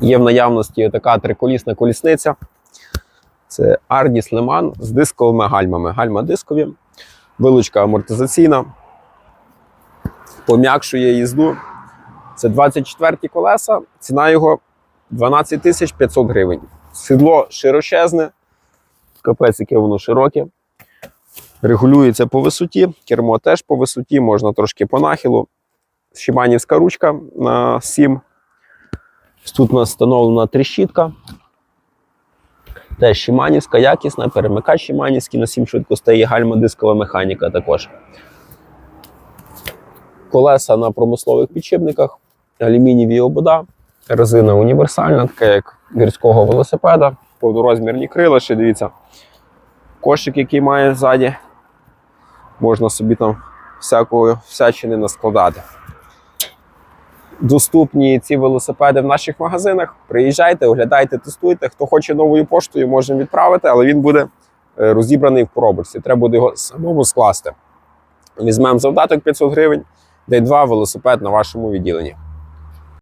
Є в наявності така триколісна колісниця. Це Ardis Леман з дисковими гальмами. Гальма дискові, вилучка амортизаційна, пом'якшує їзду. Це 24 колеса, ціна його 12 тисяч 500 гривень. Сідло широчезне, капець, яке воно широке. Регулюється по висоті, кермо теж по висоті, можна трошки по нахилу. Шиманівська ручка на 7. Тут у нас встановлена тріщітка. Теж Шиманівська, якісна, перемикач Шиманівський на 7 швидкостей, є гальма-дискова механіка також. Колеса на промислових підшипниках, алюмінієві обода, резина універсальна, така як гірського велосипеда, повнорозмірні крила, ще дивіться. Кошик, який має ззаді, можна собі там всякої всячини наскладати. Доступні ці велосипеди в наших магазинах. Приїжджайте, оглядайте, тестуйте. Хто хоче новою поштою, можемо відправити, але він буде е, розібраний в коробочці. Треба буде його самому скласти. Візьмемо завдаток 500 гривень, де два велосипед на вашому відділенні.